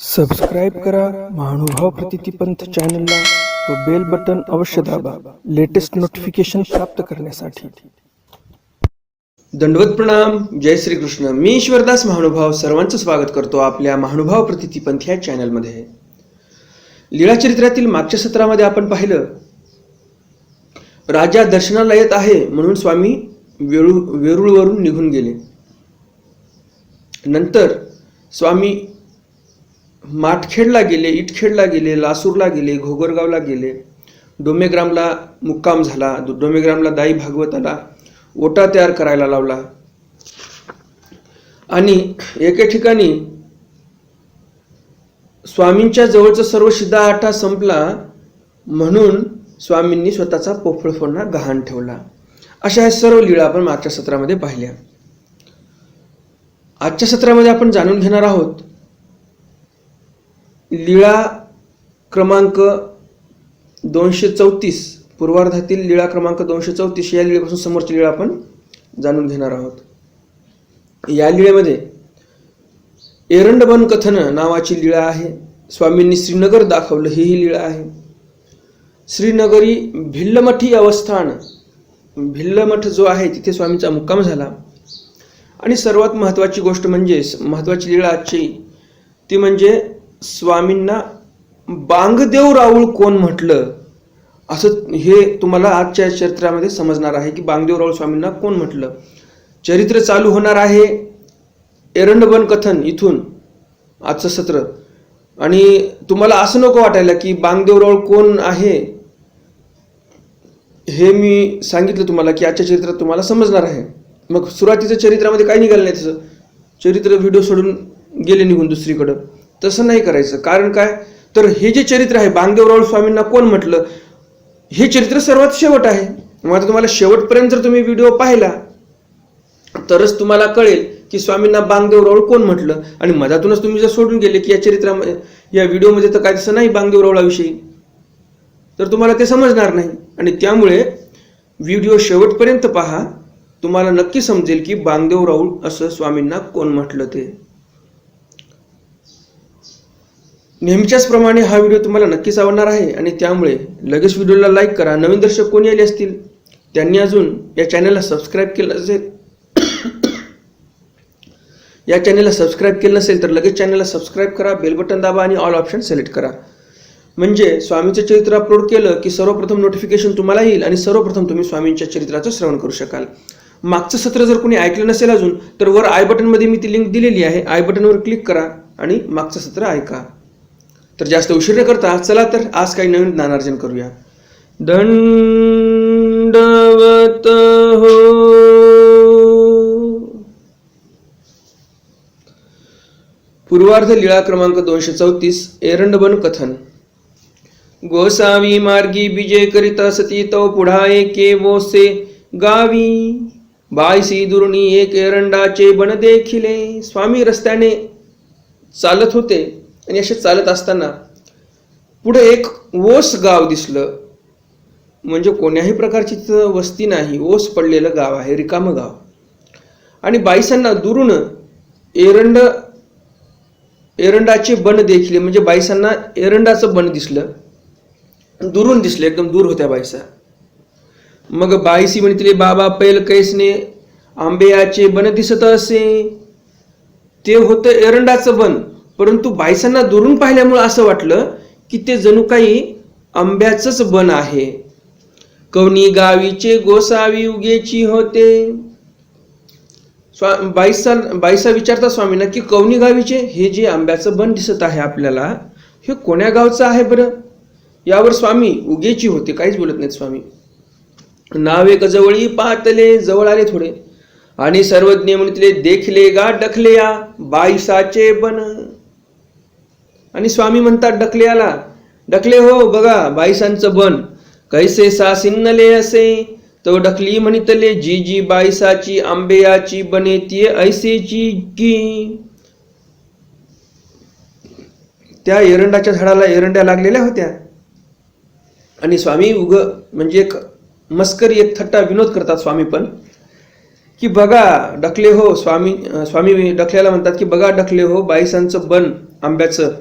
Subscribe करा महानुभाव प्रतितीपंथ चॅनलला व बेल बटन अवश्य दाबा लेटेस्ट नोटिफिकेशन प्राप्त करण्यासाठी. दंडवत प्रणाम जय श्री कृष्ण मी ईश्वरदास महानुभाव सर्वांचं स्वागत करतो आपल्या महानुभाव प्रतितीपंथ या चॅनलमध्ये लीळा चरित्रातील मागच्या सत्रामध्ये आपण पाहिलं राजा दर्शनाला येत आहे म्हणून स्वामी वेळू वेरूळवरून निघून गेले. नंतर स्वामी माठखेडला गेले इटखेडला गेले लासूरला गेले घोगरगावला गेले. डोमेग्रामला मुक्काम झाला. डोमेग्रामला दाई भागवताला ओटा तयार करायला लावला. आणि एके ठिकाणी स्वामींच्या जवळचं सर्व शिदा आठा संपला म्हणून स्वामींनी स्वतःचा पोफळफोडणा गहाण ठेवला. अशा ह्या सर्व लीळा आपण मागच्या सत्रामध्ये पाहिल्या. आजच्या सत्रामध्ये आपण जाणून घेणार आहोत लीळा क्रमांक दोनशे चौतीस पूर्वार्धातील लीळा क्रमांक दोनशे चौतीस या लीळेपासून समोरची लीळा आपण जाणून घेणार आहोत. या लीळेमध्ये एरंडबन कथन नावाची लीळा आहे. स्वामींनी श्रीनगर दाखवलं ही ही लीळा आहे. श्रीनगरी भिल्लमठी अवस्थान भिल्लमठ जो आहे तिथे स्वामींचा मुक्काम झाला. आणि सर्वात महत्त्वाची गोष्ट म्हणजे महत्त्वाची लिळा आजची ती म्हणजे स्वामींना बांगदेव राऊळ कोण म्हटलं? असं हे तुम्हाला आजच्या चरित्रामध्ये समजणार आहे की बांगदेव राऊळ स्वामींना कोण म्हटलं? चरित्र चालू होणार आहे एरंडबन कथन इथून आजचं सत्र. आणि तुम्हाला असं नको वाटायला की बांगदेव राऊळ कोण आहे? हे मी सांगितलं तुम्हाला की आजच्या चरित्रात तुम्हाला समजणार आहे. मग सुरुवातीच्या चरित्रामध्ये काय निघालं नाही तसं. चरित्र व्हिडिओ सोडून गेले निघून दुसरीकडं. तसं नाही करायचं. कारण काय? तर हे जे चरित्र आहे बांगदेवराव स्वामींना कोण म्हटलं? हे चरित्र सर्वात शेवट आहे. मग आता तुम्हाला शेवटपर्यंत जर तुम्ही व्हिडिओ पाहिला तरच तुम्हाला कळेल की स्वामींना बांगदेवराव कोण म्हटलं? आणि मधातूनच तुम्ही जर सोडून गेले की या चरित्रामध्ये या व्हिडिओमध्ये तर काय तसं नाही बांगदेवरावळाविषयी तर तुम्हाला ते समजणार नाही. आणि त्यामुळे व्हिडिओ शेवटपर्यंत पहा तुम्हाला नक्की समजेल की बांगदेव राऊळ असं स्वामींना कोण म्हटलं ते. नेहमीच्याच प्रमाणे हा व्हिडिओ तुम्हाला नक्कीच आवडणार आहे आणि त्यामुळे लगेच व्हिडिओला लाईक करा. नवीन दर्शक कोणी आले असतील त्यांनी अजून या चॅनलला सबस्क्राईब केलं असेल या चॅनलला सबस्क्राईब केलं नसेल तर लगेच चॅनलला सबस्क्राईब करा बेल बटन दाबा आणि ऑल ऑप्शन सिलेक्ट करा. म्हणजे स्वामीचं चरित्र अपलोड केलं की सर्वप्रथम नोटिफिकेशन तुम्हाला येईल आणि सर्वप्रथम तुम्ही स्वामींच्या चरित्राचं श्रवण करू शकाल. मागचं सत्र जर कोणी ऐकलं नसेल अजून तर वर आय बटनमध्ये मी ती लिंक दिलेली आहे. आय बटनवर क्लिक करा आणि मागचं सत्र ऐका. तर जास्त उशीर न करता चला तर आज काही नवीन ज्ञानार्जन करूया. दंडवत हो. पूर्वार्ध लीळा क्रमांक दोनशे चौतीस एरंडबन कथन. गोसावी मार्गी विजय करिता सती तो पुढा एके वोसे गावी. बायसी दुर्णी एक एरंडाचे बन देखिले. स्वामी रस्त्याने चालत होते. आणि असे चालत असताना पुढे एक ओस गाव दिसलं. म्हणजे कोण्याही प्रकारची तिथं वस्ती नाही. ओस पडलेलं गाव आहे रिकामं गाव. आणि बाईसांना दुरून एरंड एरंडाचे बन देखील म्हणजे बाईसांना एरंडाचं बन दिसलं. दुरून दिसलं एकदम दूर होत्या बाईसा. मग बाईसी म्हणतील बाबा पैल कैसने आंबेयाचे बन दिसत असे. ते होतं एरंडाचं बन. परंतु बायसांना दुरून पाहिल्यामुळे असं वाटलं की ते जणू काही आंब्याचंच बन आहे. कवनी गावीचे गोसावी उगेची होते. स्वा बाईसा बाईसा विचारता स्वामींना की कवनी गावीचे हे जे आंब्याचं बन दिसत आहे आपल्याला हे कोण्या गावचं आहे बरं? यावर स्वामी उगेची होते काहीच बोलत नाहीत स्वामी. नाव एक जवळी पाहतले जवळ आले थोडे. आणि सर्वज्ञ म्हणतले देखले गा डखले या बाईसाचे बन. आणि स्वामी म्हणतात डकले आला. डकले हो बघा बाईसांचं बन. कैसे सासिन्नले असे? तो डकली म्हणितले जी जी बाईसाची आंबेयाची बने ती ऐसेची की. त्या एरंडाच्या झाडाला एरंड्या लागलेल्या होत्या. आणि स्वामी उग म्हणजे एक मस्करी एक थट्टा विनोद करतात स्वामी पण की बघा डकले हो स्वामी स्वामी डकल्याला म्हणतात की बघा डकले हो बाईसांचं बन आंब्याचं.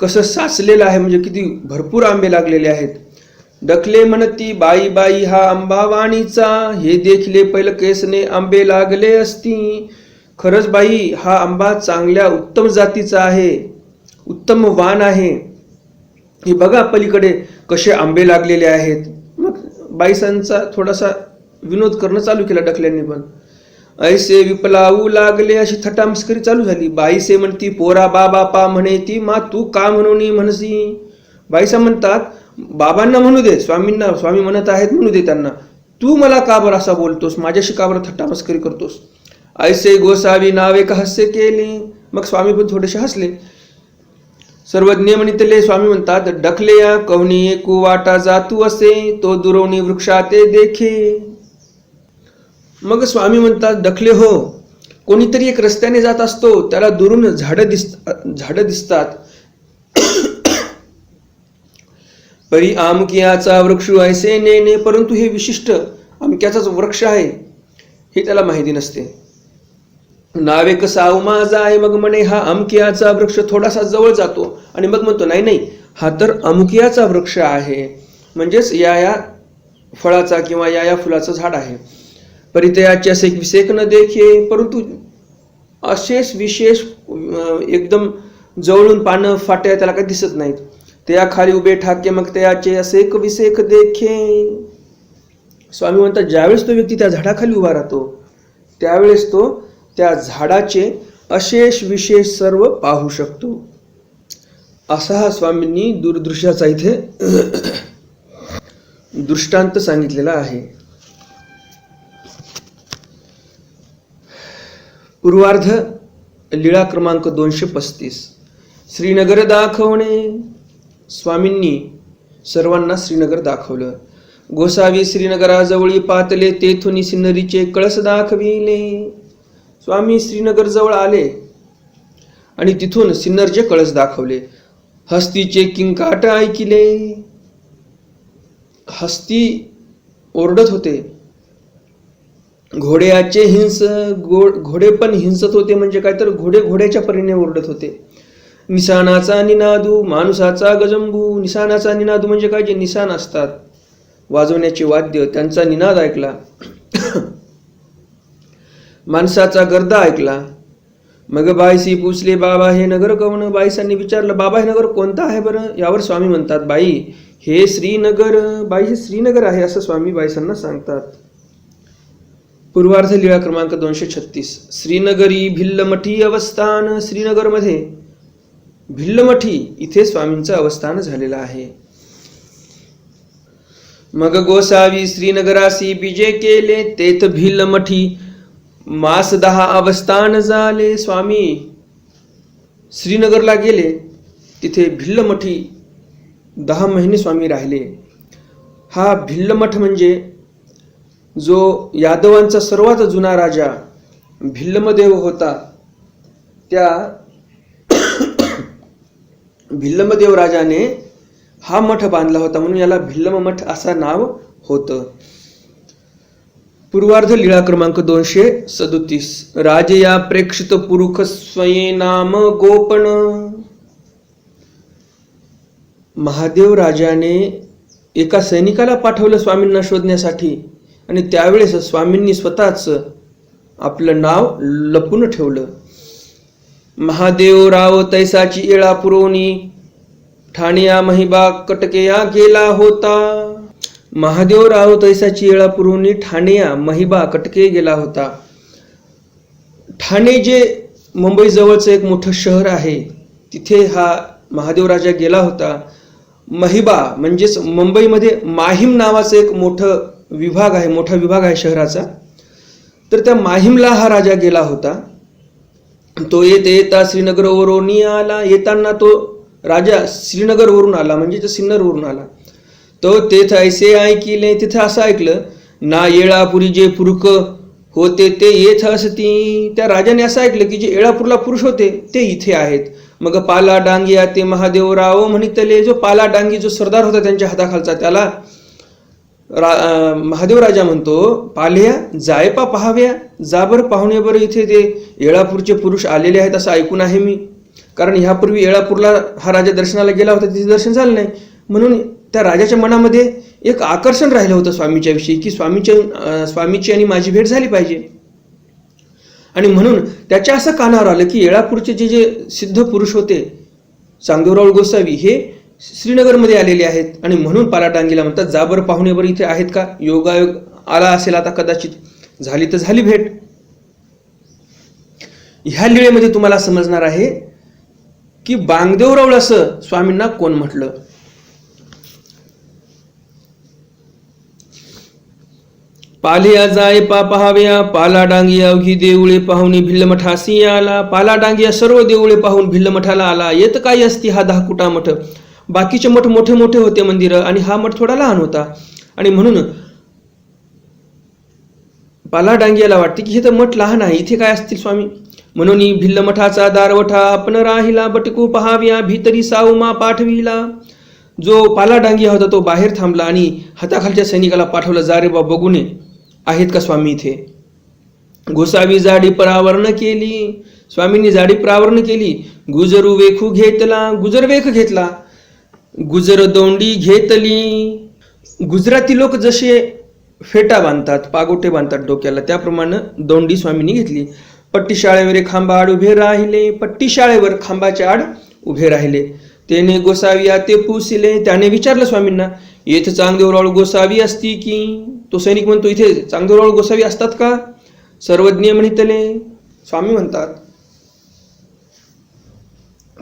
कसं साचलेलं आहे म्हणजे किती भरपूर आंबे लागलेले आहेत. डकले म्हणती बाई बाई हा आंबा वाणीचा हे देखले पहिलं केसने आंबे लागले असती. खरंच बाई हा आंबा चांगल्या उत्तम जातीचा आहे उत्तम वाण आहे. हे बघा पलीकडे कसे आंबे लागलेले आहेत. मग बाईसांचा थोडासा विनोद करणं चालू केला डकल्यांनी पण. ऐसे विपलावू लागले अशी थटामस्करी चालू झाली. बाईसे म्हणती पोरा बाबा पा म्हणे ती मा तू का म्हणून म्हणसी? बाईसा म्हणतात बाबांना म्हणू दे स्वामींना स्वामी म्हणत आहेत म्हणू दे त्यांना. तू मला का बरं असा बोलतोस? माझ्याशी का बरं थट्टामस्करी करतोस? ऐसे गोसावी नावे का हास्य केले? मग स्वामी पण थोडेसे हसले. सर्वज्ञ म्हणितले स्वामी म्हणतात डकले या कवनी एकू वाटा जातू असे तो दुरवणी वृक्षाते देखे. मग स्वामी म्हणतात दखले हो. कोणीतरी एक रस्त्याने जात असतो. त्याला दुरून झाडं दिस झाडं दिसतात. परी आमकियाचा वृक्ष ऐसे ने परंतु हे विशिष्ट आमक्याचाच वृक्ष आहे. हे त्याला माहिती नसते. नावे कसा माझा आहे. मग म्हणे हा अमकियाचा वृक्ष थोडासा जवळ जातो. आणि मग म्हणतो नाही नाही. हा तर अमुकियाचा वृक्ष आहे. म्हणजेच या या फळाचा किंवा या या फुलाचं झाड आहे. परितयाचे असे विषेक न देखे परंतु असेच विशेष एकदम जवळून पानं फाट्या त्याला काही दिसत नाहीत. त्या खाली उभे ठाके मग त्याचे असे एक विसेक देखे स्वामी म्हणतात ज्यावेळेस तो व्यक्ती त्या झाडाखाली उभा राहतो त्यावेळेस तो त्या झाडाचे अशेष विशेष सर्व पाहू शकतो. असा हा स्वामींनी दूरदृश्याचा इथे दृष्टांत सांगितलेला आहे. पूर्वार्ध लीळा क्रमांक दोनशे पस्तीस. श्रीनगर दाखवणे. स्वामींनी सर्वांना श्रीनगर दाखवलं. गोसावी श्रीनगराजवळी पातले तेथुनी सिन्नरीचे कळस दाखविले. स्वामी श्रीनगर जवळ आले आणि तिथून सिन्नरचे कळस दाखवले. हस्तीचे किंकाट ऐकिले. हस्ती ओरडत होते. घोड्याचे हिंस गो घोडे पण हिंसत होते म्हणजे काय तर घोडे घोड्याच्या परीने ओरडत होते. निसाणाचा निनादू माणसाचा गजंबू निसाणाचा निनादू म्हणजे काय? जे निसान असतात. वाजवण्याचे वाद्य त्यांचा निनाद ऐकला. माणसाचा गर्दा ऐकला. मग बाईसी पुसले बाबा हे नगर कवन बाईसांनी विचारलं बाबा हे नगर कोणतं आहे बरं? यावर स्वामी म्हणतात बाई हे श्रीनगर बाई हे श्रीनगर आहे असं स्वामी बाईसांना सांगतात. पूर्वार्ध लीळा क्रमांक दोनशे छत्तीस. श्रीनगरी भिल्लमठी अवस्थान श्रीनगरमध्ये भिल्लमठी इथे स्वामींचं अवस्थान झालेलं आहे. मग गोसावी श्रीनगरासी विजय केले तेथ भिल्लमठी मास दहा अवस्थान झाले स्वामी श्रीनगरला गेले तिथे भिल्लमठी दहा महिने स्वामी राहिले. हा भिल्लमठ म्हणजे जो यादवांचा सर्वात जुना राजा भिल्लमदेव होता त्या भिल्लमदेव राजाने हा मठ बांधला होता म्हणून याला भिल्लम मठ असा नाव होतं. पूर्वार्ध लीळा क्रमांक दोनशे सदोतीस. राजया प्रेक्षित पुरुष स्वये नाम गोपन. महादेव राजाने एका सैनिकाला पाठवलं स्वामींना शोधण्यासाठी. आणि त्यावेळेस स्वामींनी स्वतःच आपलं नाव लपून ठेवलं. महादेव राव तैसाची येळा पुरवणी ठाणिया महिबा कटकेया गेला होता. महादेव राव तैसाची येळा पुरवणी ठाणिया महिबा कटके गेला होता. ठाणे जे मुंबई जवळचं एक मोठं शहर आहे तिथे हा महादेव राजा गेला होता. महिबा म्हणजेच मुंबईमध्ये माहीम नावाचं एक मोठं विभाग आहे मोठा विभाग आहे शहराचा. तर त्या माहीमला हा राजा गेला होता. तो येत येता श्रीनगरवरून आला. येताना तो राजा श्रीनगरवरून आला म्हणजे तो सिन्नरवरून आला. तो तेथ ऐसे ऐकिले तिथे असं ऐकलं ना येळापुरी जे पुरुक होते ते येथ असती. त्या राजाने असं ऐकलं की जे येळापूरला पुरुष होते ते इथे आहेत. मग पाला डांगी ते महादेवराव म्हणितले जो पाला डांगी जो सरदार होता त्यांच्या हाताखालचा त्याला रा महादेव राजा म्हणतो पाल्या जायपा पाहाव्या जाबर पाहुण्यावर पाहुणे बरं इथे ते येळापूरचे पुरुष आलेले आहेत असं ऐकून आहे मी. कारण ह्यापूर्वी येळापूरला हा राजा दर्शनाला गेला होता तिथे दर्शन झालं नाही. म्हणून त्या राजाच्या मनामध्ये एक आकर्षण राहिलं होतं स्वामीच्या विषयी की स्वामीच्या स्वामीची आणि माझी भेट झाली पाहिजे. आणि म्हणून त्याच्या असं कानावर आलं की येळापूरचे जे जे सिद्ध पुरुष होते चांगदेवराव गोसावी हे श्रीनगरमध्ये आलेले आहेत आणि म्हणून पालाटांगीला म्हणतात जाबर पाहुणे बरं इथे आहेत का? योगायोग आला असेल आता कदाचित. झाली तर झाली भेट. ह्या लिळेमध्ये तुम्हाला समजणार आहे की बांगदेवरावळ असं स्वामींना कोण म्हटलं? पालिया जाय पा पहाव्या पाला डांगिया अवघी देऊळे पाहुणी भिल्लमठासी आला पाला डांगिया सर्व देऊळे पाहून भिल्ल मठाला आला येत काय असती हा धाकुटा मठ बाकीचे मठ मोठे मोठे होते मंदिर आणि हा मठ थोडा लहान होता. आणि म्हणून पाला डांगियाला वाटते की हे तर मठ लहान आहे इथे काय असतील स्वामी? म्हणून भिल्ल मठाचा दारवठा आपण राहिला बटकू पहाव्या भीतरी साऊमा पाठविला. जो पाला डांगिया होता तो बाहेर थांबला आणि हाताखालच्या सैनिकाला पाठवलं जा रे बा बघूने आहेत का स्वामी इथे? गोसावी जाडी परावरण केली. स्वामींनी जाडी परावरण केली. गुजरू वेखू घेतला गुजर वेख घेतला. गुजर दोंडी घेतली. गुजराती लोक जसे फेटा बांधतात पागोटे बांधतात डोक्याला त्याप्रमाणे दोंडी स्वामींनी घेतली. पट्टी शाळेवर खांबा आड उभे राहिले पट्टी शाळेवर खांबाच्या आड उभे राहिले. त्याने गोसाविया ते पुसिले त्याने विचारलं स्वामींना येथे चांगदेवराळ गोसावी असती की? तो सैनिक म्हणतो इथे चांगदेवराळ गोसावी असतात का? सर्वज्ञ म्हणितले. स्वामी म्हणतात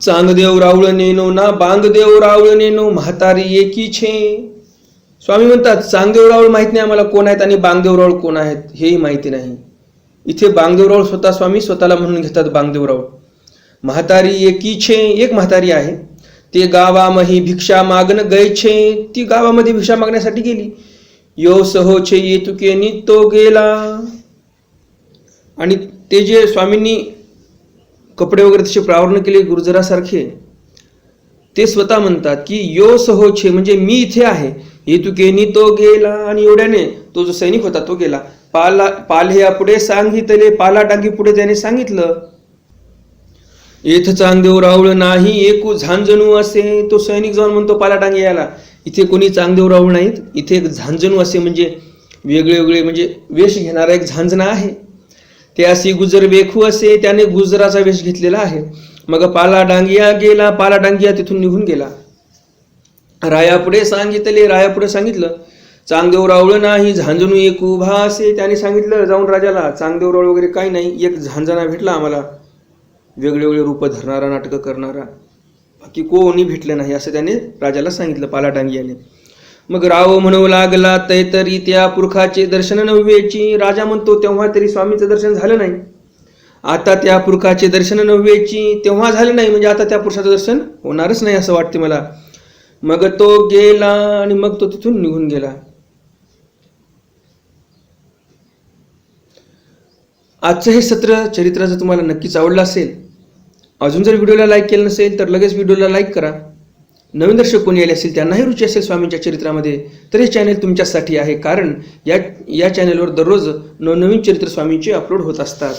चांगदेव रावळ नेनो ना बांगदेव रावळ नेनो म्हातारी एकी छे. स्वामी म्हणतात चांगदेव रावळ माहीत नाही आम्हाला कोण आहेत आणि बांगदेव रावळ कोण आहेत हेही माहिती नाही. इथे बांगदेव रावळ स्वतः स्वामी स्वतःला म्हणून घेतात बांगदेव रावळ. म्हातारी एकी छे एक म्हातारी आहे. ते गावामही भिक्षा मागण गयछे. ती गावामध्ये भिक्षा मागण्यासाठी गेली. यो सहोचे येतुके नि तो गेला. आणि ते जे स्वामींनी कपडे वगैरे तसे प्रावरण केले गुर्जरासारखे ते स्वतः म्हणतात की यो सहोछे म्हणजे मी इथे आहे. येतुकेनी तो गेला आणि एवढ्याने तो जो सैनिक होता तो गेला. पाला पाल हे पुढे सांगितले पाला डांगी पुढे त्याने सांगितलं. येथ चांगदेव राहुळ नाही एकू झांजणू असे. तो सैनिक जाऊन म्हणतो पाला डांगी याला इथे कोणी चांगदेव राहुळ नाहीत. इथे एक झांजणू असे म्हणजे वेगळे वेगळे म्हणजे वेश घेणारा एक झांजना आहे. ते अशी गुजर वेखू असे त्याने गुजराचा वेश घेतलेला आहे. मग पाला डांगिया गेला पाला डांगिया तिथून निघून गेला. रायापुढे सांगितले रायापुढे सांगितलं चांगदेव रावळ नाही झांजणू एक उभा असे. त्याने सांगितलं जाऊन राजाला चांगदेव रावळ वगैरे काही नाही एक झांजणा भेटला आम्हाला. वेगळे वेगळे रूप धरणारा नाटकं करणारा. बाकी कोणी भेटलं नाही असं त्याने राजाला सांगितलं पाला डांगियाने मग राव म्हणू लागला तय तरी त्या पुरखाचे दर्शन नव्हेची राजा म्हणतो तेव्हा तरी स्वामीचं दर्शन झालं नाही. आता त्या पुरखाचे दर्शन नव्हेची तेव्हा झालं नाही. म्हणजे आता त्या पुरुषाचं दर्शन होणारच नाही असं वाटते मला. मग तो गेला आणि मग तो तिथून निघून गेला. आजचं हे सत्र चरित्राचं तुम्हाला नक्कीच आवडलं असेल. अजून जर व्हिडिओला लाईक केलं नसेल तर लगेच व्हिडिओला लाईक करा. नवीन दर्शक कोणी आले असेल त्यांनाही रुची असेल स्वामींच्या चरित्रामध्ये तर हे चॅनल तुमच्यासाठी आहे कारण या या चॅनलवर दररोज नवनवीन चरित्र स्वामींचे अपलोड होत असतात.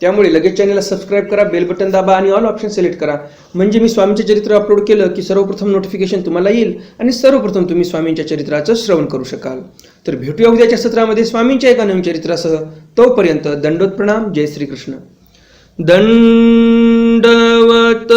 त्यामुळे लगेच चॅनलला सबस्क्राईब करा बेल बटन दाबा आणि ऑल ऑप्शन सिलेक्ट करा. म्हणजे मी स्वामींचे चरित्र अपलोड केलं की सर्वप्रथम नोटिफिकेशन तुम्हाला येईल आणि सर्वप्रथम तुम्ही स्वामींच्या चरित्राचं श्रवण करू शकाल. तर भेटूया उद्याच्या सत्रामध्ये स्वामींच्या एका नवीन चरित्रासह. तोपर्यंत दंडोत प्रणाम जय श्रीकृष्ण. दंडवत